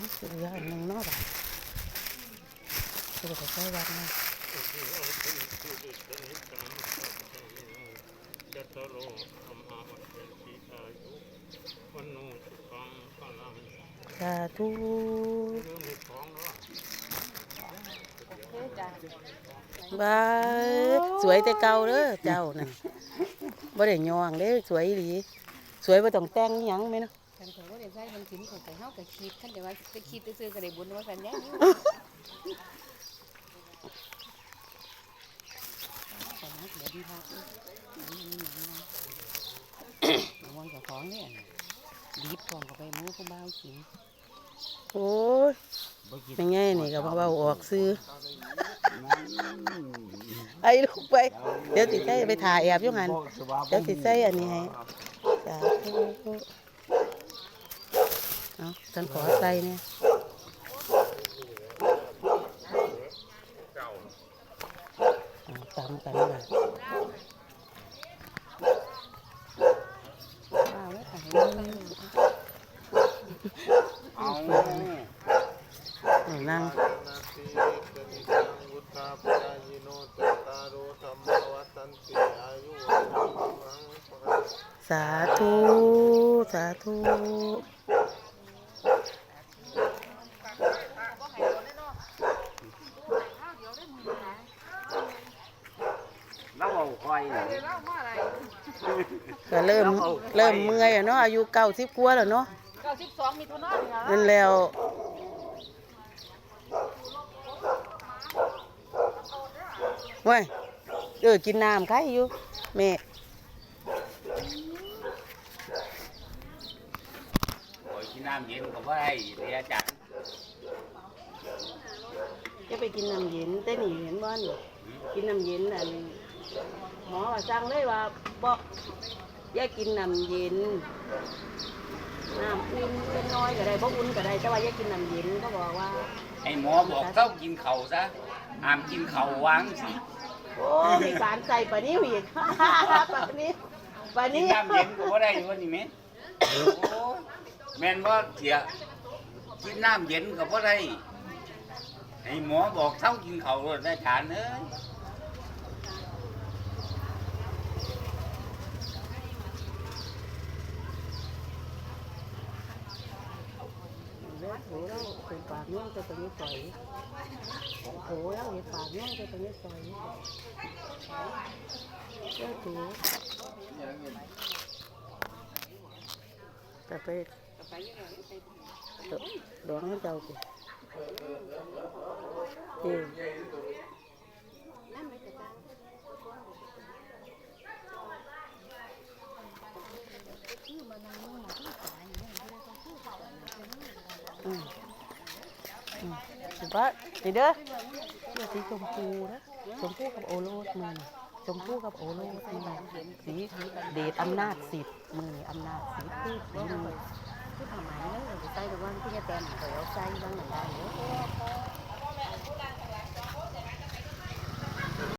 นี่คือเหลืออันหนึ่งนาะบ่ะคือไปใช้วัดนะยัตโรธรรมาวัฏเนสีอายุวันโนสุขังพลังสาธุบายสวยแต่เก่าเด้อเจ้าน่ะบ่ได้ยองเด้อสวยอีสวยบ่ต้องแต่งหยังแม่เนาะ ฉันก็บ่ได้ใส่มันสินของไปเฮาก็คิดคันเดี๋ยวว่าไปคิดซื่อๆก็ได้บุญว่าสัญญาอยู่แต่นักเดี๋ยวดีพอระวังเจ้าของเนี่ยดีบพร้อมกับไปหมูผู้บ่าวกินโอ้ยเป็นไงนี่ก็บ่เว้าออกซื้อไอ้ลูกไป เดี๋ยวสิใส่ไปถ่ายแอบอยู่หันเดี๋ยวสิใส่อันนี้ให้สาธุ ฉันขอใส่เนี่ยเก่าเอาตำกันล่ะว้าวแล้วถ่ายรูปเอาเอานั่งนาทีกนิจังวุฒาปยายิโนตตารุธรรมวัตันติอายุวันโนสุขัง สาธุสาธุ แล้ว เอาคอยนี่ก็เริ่มเริ่มเมื่อยอะเนาะอายุเก้าสิบกว่าแล้วเนาะ92มีทุนอนเหรอนั่นแล้วเว้ยเออกินน้ำใครอยู่แม่คอยกินน้ำเย็นก็บ่ได้เสียจัดจะไปกินน้ำเย็นแต่นี่เห็นบ่นี่กินน้ำเย็นอัน หมอว่าสั่งเลยว่าบอกอย่ากินน้ำเย็นน้ำอุ่นเล็กน้อยก็ได้บ่อุ่นก็ได้แต่ว่าอย่ากินน้ำเย็นเขาบอกว่าไอ้หมอบอกเจ้ากินเข่าวซะห้ามกินเข่าววางสิโอ้มีสารใส่ปลานิ้วอีกปลานิ้วปลากินิ้นวน้ำเย็นก็บ่ได้อยู่ว่านี่แม่โอ้ยแม่นว่าเสียกินน้ำเย็นก็บ่ได้ไอ้หมอบอกเจ้ากินเข่าวรถได้ฐานเอ้ย เลือด โถแล้วเป็นปากน้องจะตรงนี้สอยโถแล้วเป็นปากน้องจะตรงนี้สอยเลือดโถแต่ไปดองให้เจ้าสิเอ้อื มสุภาพนี่เด้อเสื้อสีชมพูนะชมพูกับโอโรสมือชมพูกับโอโรสมือสีเดชอำนาจสิทธิ์มืออำนาจสิทธิ์คือสีมือคือทำไมเนี่ยใส่แต่ว่าที่จะแต่งก็เอาใส่บ้างหนึ่งได้